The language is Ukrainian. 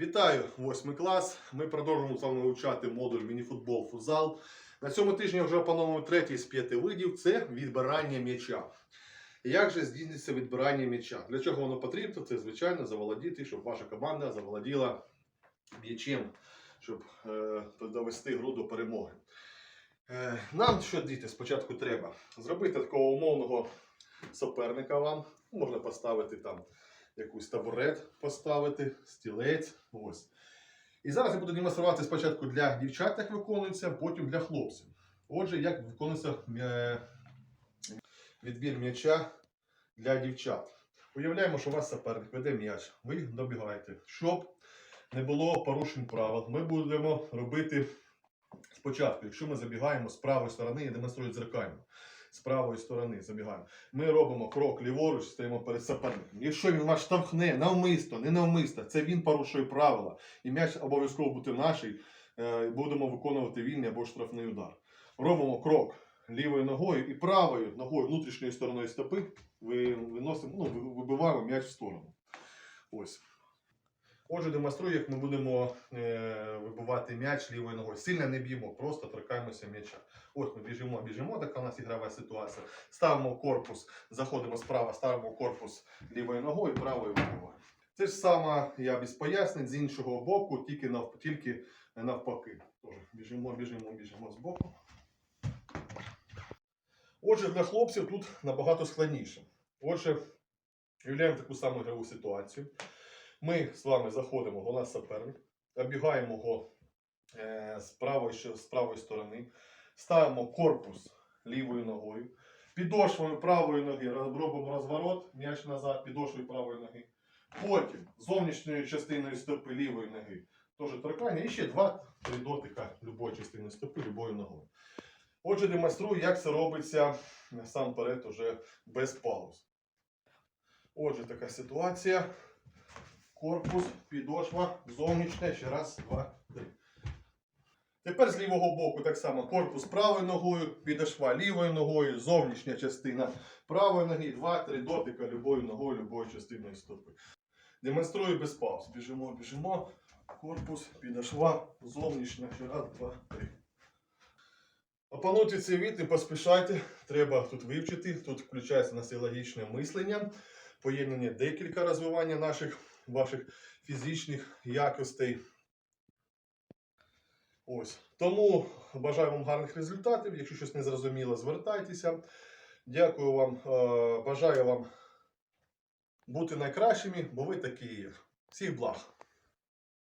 Вітаю, восьмий клас. Ми продовжуємо з вами вивчати модуль мініфутбол фузал. На цьому тижні вже опановуємо третій з п'яти видів це відбирання м'яча. Як же здійсниться відбирання м'яча? Для чого воно потрібно? Це, звичайно, заволодіти, щоб ваша команда заволоділа м'ячем, щоб е, довести гру до перемоги. Е, нам що діти спочатку треба? Зробити такого умовного суперника вам. Можна поставити там якийсь табурет поставити, стілець. Ось. І зараз я буду демонструвати спочатку для дівчат, як виконується, потім для хлопців. Отже, як виконується е, відбір м'яча для дівчат. Уявляємо, що у вас суперник веде м'яч. Ви добігаєте. Щоб не було порушень правил, ми будемо робити спочатку, якщо ми забігаємо з правої сторони, я демонструю дзеркально. З правої сторони забігаємо. Ми робимо крок ліворуч, стоїмо перед суперником. Якщо він вас штовхне навмисно, не навмисно, це він порушує правила. І м'яч обов'язково бути наший. е, Будемо виконувати вільний або штрафний удар. Робимо крок лівою ногою і правою ногою внутрішньою стороною стопи ви- виносимо, ну, вибиваємо м'яч в сторону. Ось. Отже, демонструю, як ми будемо е, вибивати м'яч лівою ногою. Сильно не б'ємо, просто торкаємося м'яча. Ось ми біжимо, біжимо, така у нас ігрова ситуація. Ставимо корпус, заходимо справа, ставимо корпус лівою ногою, правою вибиваємо. Це ж саме я без пояснень з іншого боку, тільки, нав, тільки навпаки. Тож, біжимо, біжимо, біжимо з боку. Отже, для хлопців тут набагато складніше. Отже, уявляємо таку саму ігрову ситуацію. Ми з вами заходимо, у нас суперник, обігаємо його е, з, правої, з правої сторони, ставимо корпус лівою ногою, підошвою правої ноги робимо розворот, м'яч назад, підошвою правої ноги. Потім зовнішньою частиною стопи лівої ноги теж торкання. І ще два-три дотика любої частини стопи, любою ногою. Отже, демонструю, як це робиться насамперед уже без пауз. Отже, така ситуація. Корпус, підошва, зовнішня, ще раз, два, три. Тепер з лівого боку так само корпус правою ногою, підошва лівою ногою, зовнішня частина правої ноги, два-три дотика любою ногою, любою частиною стопи. Демонструю без пауз. Біжимо, біжимо. Корпус, підошва, зовнішня, ще раз, два, три. Опануйте цей від, не поспішайте. Треба тут вивчити. Тут включається на логічне мислення, поєднання декілька розвивання наших ваших фізичних якостей. Ось. Тому бажаю вам гарних результатів. Якщо щось не зрозуміло, звертайтеся. Дякую вам. е, Бажаю вам бути найкращими, бо ви такі є. Всіх благ!